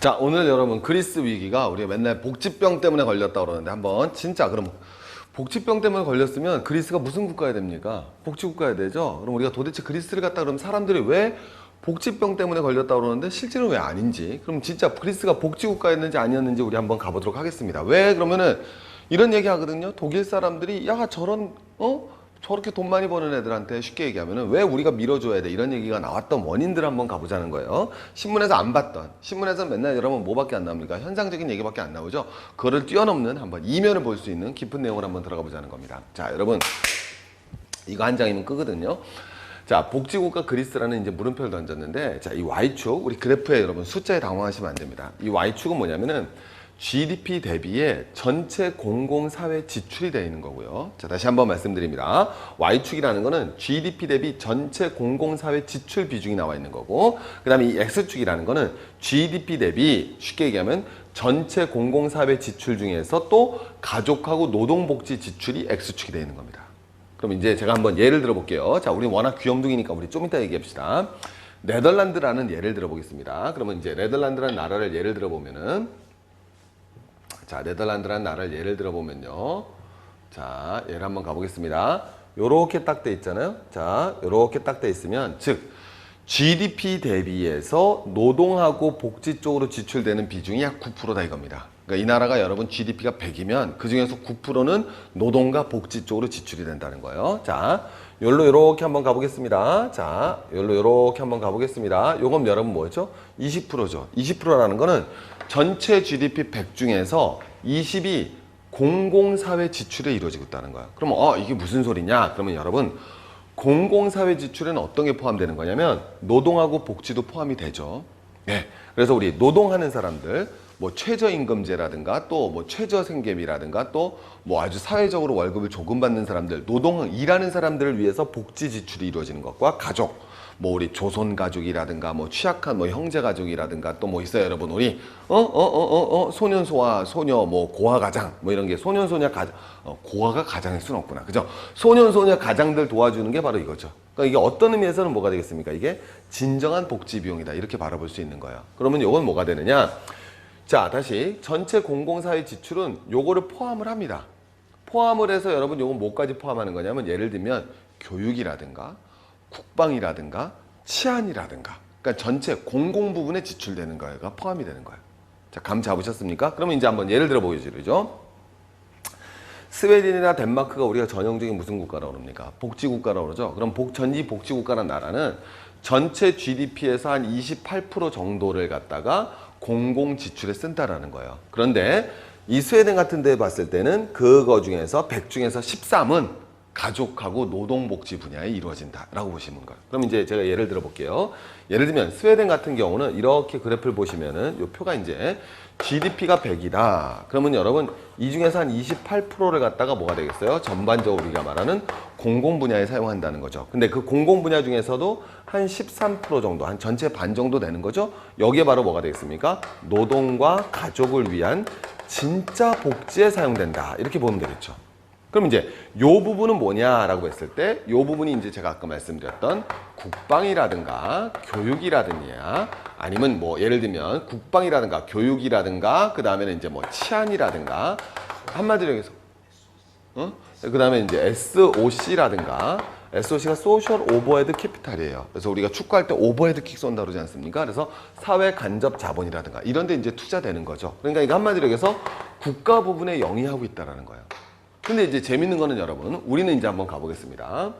자 오늘 여러분 그리스 위기가 우리가 맨날 복지병 때문에 걸렸다 그러는데 한번 진짜 그럼 복지병 때문에 걸렸으면 그리스가 무슨 국가야 됩니까? 복지국가야 되죠. 그럼 우리가 도대체 그리스를 갔다 그러면 사람들이 왜 복지병 때문에 걸렸다 그러는데 실제로 왜 아닌지 그럼 진짜 그리스가 복지국가였는지 아니었는지 우리 한번 가보도록 하겠습니다. 왜 그러면은 이런 얘기 하거든요. 독일 사람들이 야 저런 어 저렇게 돈 많이 버는 애들한테 쉽게 얘기하면은 왜 우리가 밀어줘야 돼 이런 얘기가 나왔던 원인들 한번 가보자는 거예요. 신문에서 안 봤던 신문에서 맨날 여러분 뭐밖에 안 나옵니까? 현상적인 얘기밖에 안 나오죠. 그거를 뛰어넘는 한번 이면을 볼 수 있는 깊은 내용을 한번 들어가 보자는 겁니다. 자 여러분 이거 한 장이면 끄거든요. 자, 복지국가 그리스라는 이제 물음표를 던졌는데, 자, 이 Y축, 우리 그래프에 여러분 숫자에 당황하시면 안 됩니다. 이 Y축은 뭐냐면은 GDP 대비에 전체 공공사회 지출이 되어 있는 거고요. 자, 다시 한번 말씀드립니다. Y축이라는 거는 GDP 대비 전체 공공사회 지출 비중이 나와 있는 거고, 그 다음에 이 X축이라는 거는 GDP 대비 쉽게 얘기하면 전체 공공사회 지출 중에서 또 가족하고 노동복지 지출이 X축이 되어 있는 겁니다. 그럼 이제 제가 한번 예를 들어 볼게요. 자, 우리 워낙 귀염둥이니까 우리 좀 이따 얘기합시다. 네덜란드라는 예를 들어 보겠습니다. 그러면 이제 네덜란드라는 나라를 예를 들어 보면은 자, 네덜란드라는 나라를 예를 들어 보면요. 자, 예를 한번 가 보겠습니다. 요렇게 딱 돼 있잖아요. 자, 요렇게 딱 돼 있으면 즉 GDP 대비해서 노동하고 복지 쪽으로 지출되는 비중이 약 9%다 이겁니다. 그러니까 이 나라가 여러분 GDP가 100이면 그 중에서 9%는 노동과 복지 쪽으로 지출이 된다는 거예요. 자, 요로 요렇게 한번 가보겠습니다. 자, 요로 요렇게 한번 가보겠습니다. 요건 여러분 뭐였죠? 20%죠. 20%라는 거는 전체 GDP 100 중에서 20이 공공사회 지출에 이루어지고 있다는 거야. 그러면 어 이게 무슨 소리냐? 그러면 여러분 공공사회 지출에는 어떤 게 포함되는 거냐면 노동하고 복지도 포함이 되죠. 네. 그래서 우리 노동하는 사람들 뭐 최저임금제라든가 또 뭐 최저생계비라든가 또 뭐 아주 사회적으로 월급을 조금 받는 사람들 노동 일하는 사람들을 위해서 복지 지출이 이루어지는 것과 가족 뭐 우리 조선 가족이라든가 뭐 취약한 뭐 형제 가족이라든가 또 뭐 있어요 여러분? 우리 어어어 어 어 소년 소아 소녀 뭐 고아 가장 뭐 이런 게 소년 소녀 가장 어, 고아가 가장일 수는 없구나. 그죠? 소년 소녀 가장들 도와주는 게 바로 이거죠. 그러니까 이게 어떤 의미에서는 뭐가 되겠습니까? 이게 진정한 복지 비용이다. 이렇게 바라볼 수 있는 거예요. 그러면 이건 뭐가 되느냐 자 다시 전체 공공사회 지출은 요거를 포함을 합니다 포함을 해서 여러분 요건 뭐까지 포함하는 거냐면 예를 들면 교육이라든가 국방이라든가 치안이라든가 그러니까 전체 공공 부분에 지출되는 거가 포함이 되는 거예요. 자, 감 잡으셨습니까? 그러면 이제 한번 예를 들어 보여주죠. 스웨덴이나 덴마크가 우리가 전형적인 무슨 국가라고 그럽니까? 복지국가라고 그러죠. 그럼 복, 전지 복지국가라는 나라는 전체 GDP에서 한 28% 정도를 갖다가 공공 지출에 쓴다라는 거예요. 그런데 이 스웨덴 같은 데 봤을 때는 그거 중에서 100 중에서 13은 가족하고 노동복지 분야에 이루어진다라고 보시면 거예요. 그럼 이제 제가 예를 들어 볼게요. 예를 들면 스웨덴 같은 경우는 이렇게 그래프를 보시면은 이 표가 이제 GDP가 100이다. 그러면 여러분 이 중에서 한 28%를 갖다가 뭐가 되겠어요? 전반적으로 우리가 말하는 공공 분야에 사용한다는 거죠. 근데 그 공공 분야 중에서도 한 13% 정도, 한 전체 반 정도 되는 거죠. 여기에 바로 뭐가 되겠습니까? 노동과 가족을 위한 진짜 복지에 사용된다. 이렇게 보면 되겠죠. 그럼 이제 요 부분은 뭐냐라고 했을 때 요 부분이 이제 제가 아까 말씀드렸던 국방이라든가 교육이라든가 아니면 뭐 예를 들면 국방이라든가 교육이라든가 그 다음에는 이제 뭐 치안이라든가 한마디로 해서 어? 그 다음에 이제 SOC라든가 SOC가 소셜 오버헤드 캐피탈이에요. 그래서 우리가 축구할 때 오버헤드 킥 쏜다 그러지 않습니까? 그래서 사회 간접 자본이라든가 이런 데 이제 투자되는 거죠. 그러니까 이거 한마디로 해서 국가 부분에 영위하고 있다라는 거예요. 근데 이제 재밌는 거는 여러분, 우리는 이제 한번 가보겠습니다.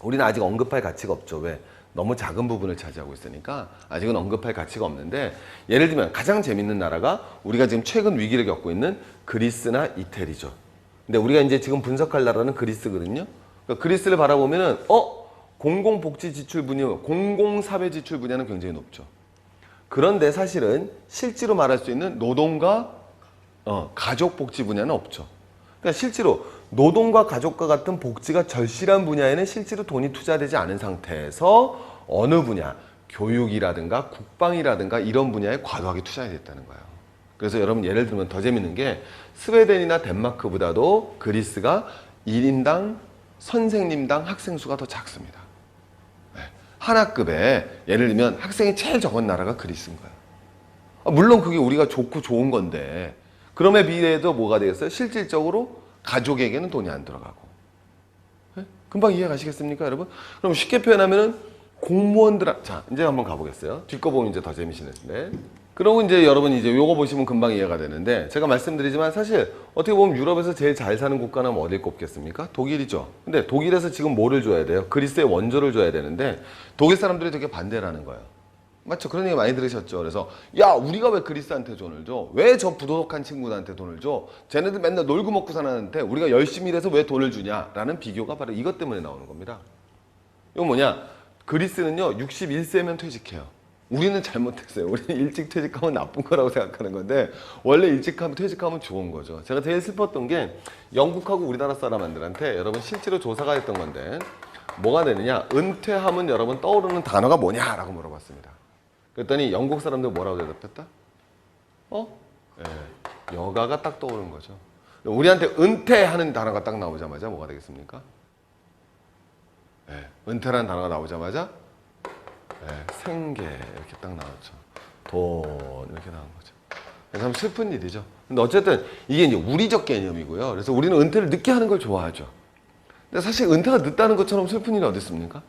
우리는 아직 언급할 가치가 없죠. 왜? 너무 작은 부분을 차지하고 있으니까 아직은 언급할 가치가 없는데 예를 들면 가장 재밌는 나라가 우리가 지금 최근 위기를 겪고 있는 그리스나 이태리죠. 근데 우리가 이제 지금 분석할 나라는 그리스거든요. 그러니까 그리스를 바라보면은 어 공공복지 지출 분야, 공공사회 지출 분야는 굉장히 높죠. 그런데 사실은 실제로 말할 수 있는 노동과 어, 가족 복지 분야는 없죠. 그러니까 실제로 노동과 가족과 같은 복지가 절실한 분야에는 실제로 돈이 투자되지 않은 상태에서 어느 분야, 교육이라든가 국방이라든가 이런 분야에 과도하게 투자됐다는 거예요. 그래서 여러분 예를 들면 더 재밌는 게 스웨덴이나 덴마크보다도 그리스가 1인당 선생님당 학생 수가 더 작습니다. 네. 한 학급에 예를 들면 학생이 제일 적은 나라가 그리스인 거예요. 아, 물론 그게 우리가 좋고 좋은 건데 그럼에 비해도 뭐가 되겠어요? 실질적으로 가족에게는 돈이 안 들어가고 예? 금방 이해 가시겠습니까, 여러분? 그럼 쉽게 표현하면은 공무원들 자 이제 한번 가보겠어요. 뒷거 보면 이제 더 재미시는데. 그러고 이제 여러분 이제 요거 보시면 금방 이해가 되는데 제가 말씀드리지만 사실 어떻게 보면 유럽에서 제일 잘 사는 국가는 어딜 꼽겠습니까? 독일이죠. 근데 독일에서 지금 뭐를 줘야 돼요? 그리스의 원조를 줘야 되는데 독일 사람들이 되게 반대라는 거예요. 맞죠? 그런 얘기 많이 들으셨죠. 그래서 야 우리가 왜 그리스한테 돈을 줘? 왜 저 부도덕한 친구들한테 돈을 줘? 쟤네들 맨날 놀고 먹고 사는데 우리가 열심히 일해서 왜 돈을 주냐라는 비교가 바로 이것 때문에 나오는 겁니다. 이건 뭐냐? 그리스는요 61세면 퇴직해요. 우리는 잘못했어요. 우리는 일찍 퇴직하면 나쁜 거라고 생각하는 건데 원래 일찍 하면 퇴직하면 좋은 거죠. 제가 제일 슬펐던 게 영국하고 우리나라 사람들한테 여러분 실제로 조사가 했던 건데 뭐가 되느냐? 은퇴하면 여러분 떠오르는 단어가 뭐냐라고 물어봤습니다. 그랬더니 영국 사람들 뭐라고 대답했다? 어? 예, 여가가 딱 떠오른 거죠. 우리한테 은퇴하는 단어가 딱 나오자마자 뭐가 되겠습니까? 예, 은퇴라는 단어가 나오자마자 예, 생계 이렇게 딱 나왔죠. 돈 이렇게 나온 거죠. 참 슬픈 일이죠. 근데 어쨌든 이게 이제 우리적 개념이고요. 그래서 우리는 은퇴를 늦게 하는 걸 좋아하죠. 근데 사실 은퇴가 늦다는 것처럼 슬픈 일이 어디 있습니까?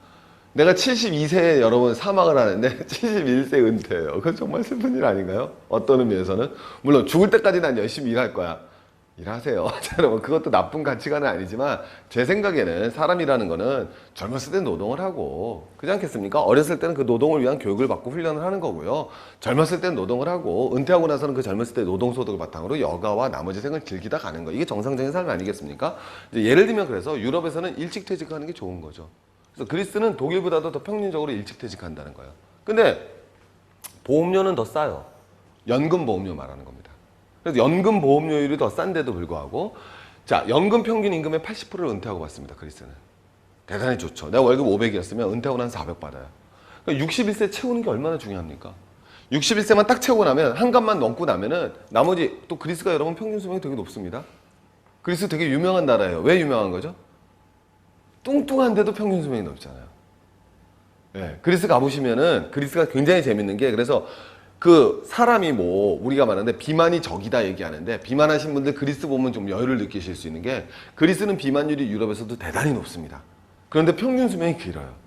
내가 72세에 여러분 사망을 하는데 71세 은퇴예요. 그건 정말 슬픈 일 아닌가요? 어떤 의미에서는 물론 죽을 때까지 난 열심히 일할 거야. 일하세요. 자, 여러분 그것도 나쁜 가치관은 아니지만 제 생각에는 사람이라는 거는 젊었을 때 노동을 하고 그렇지 않겠습니까? 어렸을 때는 그 노동을 위한 교육을 받고 훈련을 하는 거고요. 젊었을 때는 노동을 하고 은퇴하고 나서는 그 젊었을 때 노동 소득을 바탕으로 여가와 나머지 생을 즐기다 가는 거. 이게 정상적인 삶 아니겠습니까? 예를 들면 그래서 유럽에서는 일찍 퇴직하는 게 좋은 거죠. 그래서 그리스는 독일보다도 더 평균적으로 일찍 퇴직한다는 거예요. 근데 보험료는 더 싸요. 연금 보험료 말하는 겁니다. 그래서 연금 보험료율이 더 싼데도 불구하고 자 연금 평균 임금의 80%를 은퇴하고 받습니다. 그리스는 대단히 좋죠. 내가 월급 500이었으면 은퇴하고 난 400 받아요. 그러니까 61세 채우는 게 얼마나 중요합니까? 61세만 딱 채우고 나면 한갑만 넘고 나면은 나머지 또 그리스가 여러분 평균 수명이 되게 높습니다. 그리스 되게 유명한 나라예요. 왜 유명한 거죠? 뚱뚱한데도 평균 수명이 높잖아요. 예, 그리스 가보시면은 그리스가 굉장히 재밌는 게 그래서 그 사람이 뭐 우리가 말하는데 비만이 적이다 얘기하는데 비만하신 분들 그리스 보면 좀 여유를 느끼실 수 있는 게 그리스는 비만율이 유럽에서도 대단히 높습니다. 그런데 평균 수명이 길어요.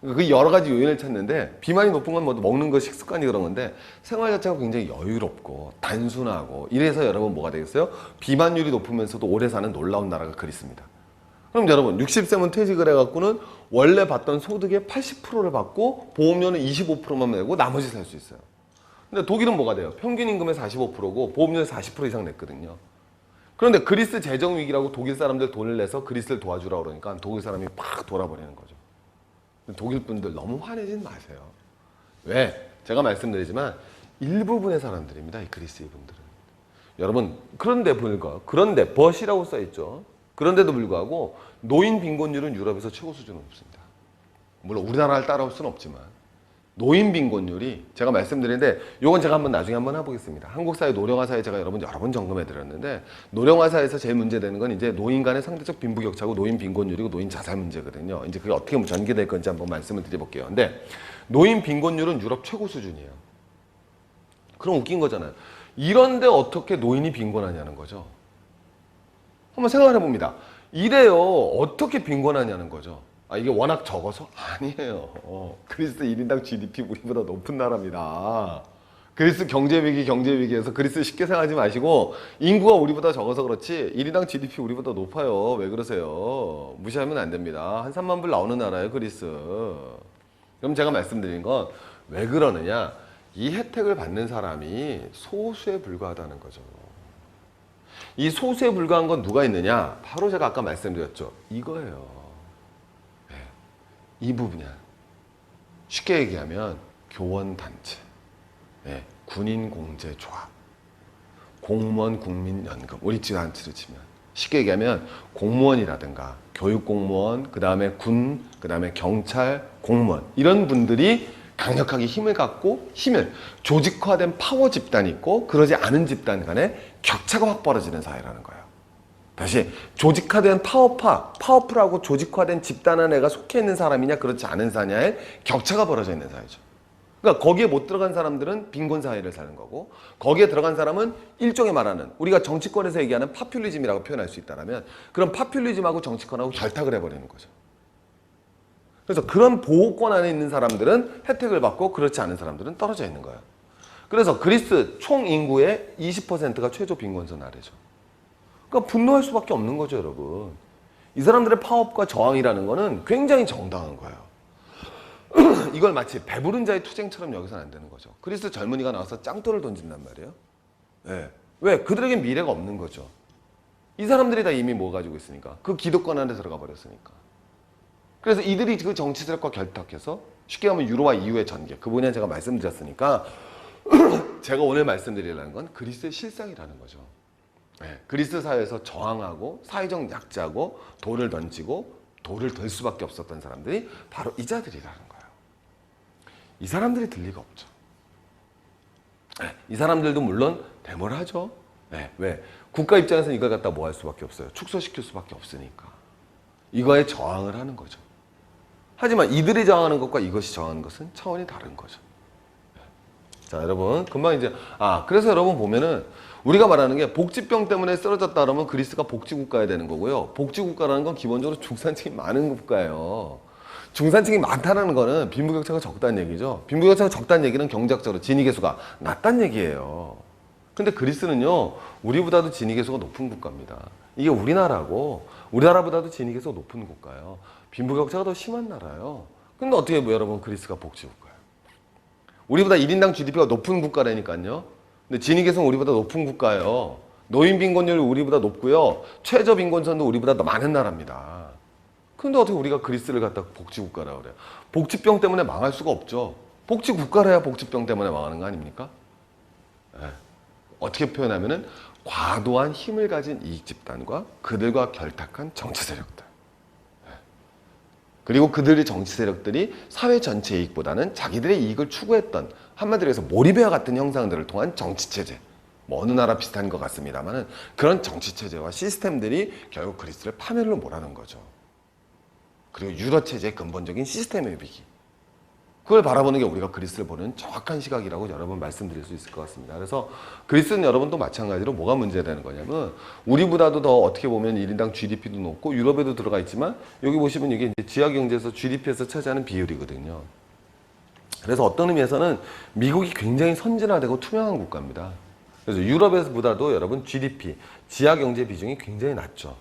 그 여러 가지 요인을 찾는데 비만이 높은 건 뭐 먹는 거 식습관이 그런 건데 생활 자체가 굉장히 여유롭고 단순하고 이래서 여러분 뭐가 되겠어요? 비만율이 높으면서도 오래 사는 놀라운 나라가 그리스입니다. 그럼 여러분 60세면 퇴직을 해갖고는 원래 받던 소득의 80%를 받고 보험료는 25%만 내고 나머지 살 수 있어요. 근데 독일은 뭐가 돼요? 평균 임금의 45%고 보험료는 40% 이상 냈거든요. 그런데 그리스 재정 위기라고 독일 사람들 돈을 내서 그리스를 도와주라 그러니까 독일 사람이 팍 돌아버리는 거죠. 독일 분들 너무 화내진 마세요. 왜? 제가 말씀드리지만 일부분의 사람들입니다. 이 그리스 분들은. 여러분 그런데 불구하고 그런데 벗이라고 써 있죠. 그런데도 불구하고 노인 빈곤율은 유럽에서 최고 수준은 없습니다. 물론 우리나라를 따라올 수는 없지만 노인 빈곤율이 제가 말씀드리는데 요건 제가 한번 나중에 한번 해보겠습니다. 한국 사회 노령화 사회 제가 여러분 여러 번 점검해 드렸는데 노령화 사회에서 제일 문제되는 건 이제 노인 간의 상대적 빈부격차고 노인 빈곤율이고 노인 자살 문제거든요. 이제 그게 어떻게 전개될 건지 한번 말씀을 드려볼게요. 근데 노인 빈곤율은 유럽 최고 수준이에요. 그럼 웃긴 거잖아요. 이런데 어떻게 노인이 빈곤하냐는 거죠. 한번 생각해 봅니다. 이래요. 어떻게 빈곤하냐는 거죠. 아, 이게 워낙 적어서? 아니에요. 어, 그리스 1인당 GDP 우리보다 높은 나라입니다. 그리스 경제위기, 경제위기에서 그리스 쉽게 생각하지 마시고, 인구가 우리보다 적어서 그렇지, 1인당 GDP 우리보다 높아요. 왜 그러세요? 무시하면 안 됩니다. 한 3만 불 나오는 나라예요, 그리스. 그럼 제가 말씀드린 건 왜 그러느냐? 이 혜택을 받는 사람이 소수에 불과하다는 거죠. 이 소수에 불과한 건 누가 있느냐? 바로 제가 아까 말씀드렸죠. 이거예요. 네. 이 부분이야. 쉽게 얘기하면 교원단체, 네. 군인공제조합, 공무원 국민연금, 우리 집 단체를 치면 쉽게 얘기하면 공무원이라든가 교육공무원, 그 다음에 군, 그 다음에 경찰, 공무원 이런 분들이 강력하게 힘을 갖고 힘을 조직화된 파워 집단이 있고 그러지 않은 집단 간에 격차가 확 벌어지는 사회라는 거예요. 다시 조직화된 파워파, 파워풀하고 조직화된 집단 안에가 속해 있는 사람이냐 그렇지 않은 사냐의 격차가 벌어져 있는 사회죠. 그러니까 거기에 못 들어간 사람들은 빈곤 사회를 사는 거고 거기에 들어간 사람은 일종의 말하는 우리가 정치권에서 얘기하는 파퓰리즘이라고 표현할 수 있다라면 그런 파퓰리즘하고 정치권하고 결탁을 해버리는 거죠. 그래서 그런 보호권 안에 있는 사람들은 혜택을 받고 그렇지 않은 사람들은 떨어져 있는 거예요. 그래서 그리스 총 인구의 20%가 최저 빈곤선 아래죠. 그러니까 분노할 수밖에 없는 거죠, 여러분. 이 사람들의 파업과 저항이라는 거는 굉장히 정당한 거예요. 이걸 마치 배부른 자의 투쟁처럼 여기서는 안 되는 거죠. 그리스 젊은이가 나와서 짱돌을 던진단 말이에요. 예. 왜? 그들에게 미래가 없는 거죠. 이 사람들이 다 이미 뭐 가지고 있으니까. 그 기득권 안에 들어가 버렸으니까. 그래서 이들이 그 정치 세력과 결탁해서 쉽게 하면 유로와 이후의 전개. 그 분야 제가 말씀드렸으니까 제가 오늘 말씀드리려는 건 그리스의 실상이라는 거죠. 예, 그리스 사회에서 저항하고 사회적 약자고 돌을 던지고 돌을 들 수밖에 없었던 사람들이 바로 이 자들이라는 거예요. 이 사람들이 들 리가 없죠. 예, 이 사람들도 물론 데모를 하죠. 예, 왜? 국가 입장에서는 이걸 갖다 뭐 할 수밖에 없어요. 축소시킬 수밖에 없으니까. 이거에 저항을 하는 거죠. 하지만 이들이 저항하는 것과 이것이 저항하는 것은 차원이 다른 거죠. 자, 여러분, 금방 이제, 아, 그래서 여러분 보면은 우리가 말하는 게 복지병 때문에 쓰러졌다 그러면 그리스가 복지국가야 되는 거고요. 복지국가라는 건 기본적으로 중산층이 많은 국가예요. 중산층이 많다는 거는 빈부격차가 적다는 얘기죠. 빈부격차가 적다는 얘기는 경제학적으로 진위계수가 낮다는 얘기예요. 근데 그리스는요, 우리보다도 진위계수가 높은 국가입니다. 이게 우리나라고, 우리나라보다도 진위계수가 높은 국가예요. 빈부격차가 더 심한 나라예요. 근데 어떻게 뭐 여러분 그리스가 복지국가예요? 우리보다 1인당 GDP가 높은 국가라니까요. 근데 진위계수는 우리보다 높은 국가예요. 노인 빈곤율이 우리보다 높고요. 최저 빈곤선도 우리보다 더 많은 나라입니다. 근데 어떻게 우리가 그리스를 갖다 복지국가라고 그래요? 복지병 때문에 망할 수가 없죠. 복지국가라야 복지병 때문에 망하는 거 아닙니까? 예. 어떻게 표현하면은 과도한 힘을 가진 이익 집단과 그들과 결탁한 정치 세력들. 예. 그리고 그들의 정치 세력들이 사회 전체 이익보다는 자기들의 이익을 추구했던 한마디로 해서 몰입해와 같은 형상들을 통한 정치 체제. 뭐 어느 나라 비슷한 것 같습니다만은 그런 정치 체제와 시스템들이 결국 그리스를 파멸로 몰아넣은 거죠. 그리고 유럽 체제의 근본적인 시스템의 위기. 그걸 바라보는 게 우리가 그리스를 보는 정확한 시각이라고 여러분 말씀드릴 수 있을 것 같습니다. 그래서 그리스는 여러분도 마찬가지로 뭐가 문제되는 거냐면 우리보다도 더 어떻게 보면 1인당 GDP도 높고 유럽에도 들어가 있지만 여기 보시면 이게 지하 경제에서 GDP에서 차지하는 비율이거든요. 그래서 어떤 의미에서는 미국이 굉장히 선진화되고 투명한 국가입니다. 그래서 유럽에서보다도 여러분 GDP, 지하 경제 비중이 굉장히 낮죠.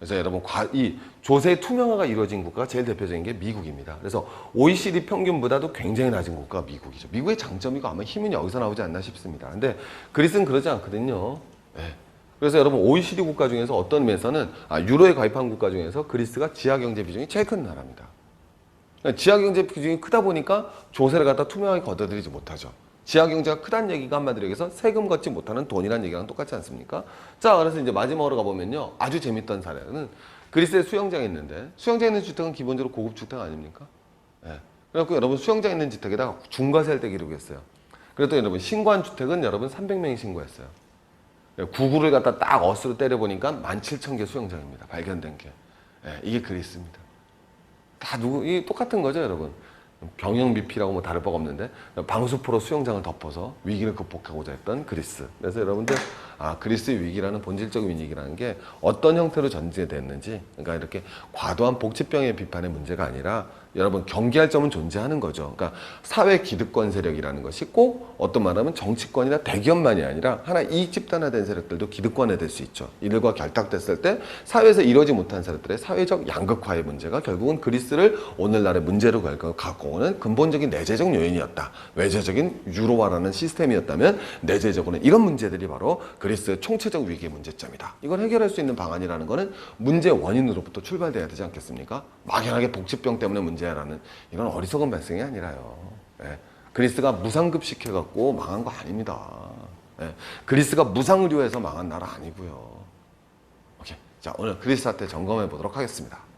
그래서 여러분 과- 이 조세 투명화가 이루어진 국가가 제일 대표적인 게 미국입니다. 그래서 OECD 평균보다도 굉장히 낮은 국가가 미국이죠. 미국의 장점이고 아마 힘은 여기서 나오지 않나 싶습니다. 근데 그리스는 그러지 않거든요. 예. 그래서 여러분 OECD 국가 중에서 어떤 면에서는 아, 유로에 가입한 국가 중에서 그리스가 지하 경제 비중이 제일 큰 나라입니다. 그러니까 지하 경제 비중이 크다 보니까 조세를 갖다 투명하게 걷어들이지 못하죠. 지하 경제가 크다는 얘기가 한마디로 얘기해서 세금 걷지 못하는 돈이라는 얘기랑 똑같지 않습니까? 자, 그래서 이제 마지막으로 가보면요. 아주 재밌던 사례는 그리스에 수영장이 있는데 수영장 있는 주택은 기본적으로 고급 주택 아닙니까? 예. 그래갖고 여러분 수영장 있는 주택에다가 중과세를 떼기로 했어요. 그래도 여러분 신고한 주택은 여러분 300명이 신고했어요. 예, 구구를 갖다 딱 어스로 때려보니까 17,000개 수영장입니다. 발견된 게. 예, 이게 그리스입니다. 다 누구 이 똑같은 거죠, 여러분. 병영 비피라고 뭐 다를 바가 없는데 방수포로 수영장을 덮어서 위기를 극복하고자 했던 그리스. 그래서 여러분들 아 그리스의 위기라는 본질적 위기라는 게 어떤 형태로 전제됐는지 그러니까 이렇게 과도한 복지병의 비판의 문제가 아니라 여러분 경계할 점은 존재하는 거죠. 그러니까 사회 기득권 세력이라는 것이 꼭 어떤 말하면 정치권이나 대기업만이 아니라 하나 이익 집단화된 세력들도 기득권에 될 수 있죠. 이들과 결탁됐을 때 사회에서 이루어지 못한 세력들의 사회적 양극화의 문제가 결국은 그리스를 오늘날의 문제로 갖고 오는 근본적인 내재적 요인이었다. 외재적인 유로화라는 시스템이었다면 내재적으로는 이런 문제들이 바로 그리스 의 총체적 위기의 문제점이다. 이걸 해결할 수 있는 방안이라는 것은 문제 원인으로부터 출발돼야 되지 않겠습니까? 막연하게 복지병 때문에 문제라는 이건 어리석은 발생이 아니라요. 예. 그리스가 무상급 시켜갖고 망한 거 아닙니다. 예. 그리스가 무상의료에서 망한 나라 아니고요. 오케이. 자, 오늘 그리스 사태 점검해 보도록 하겠습니다.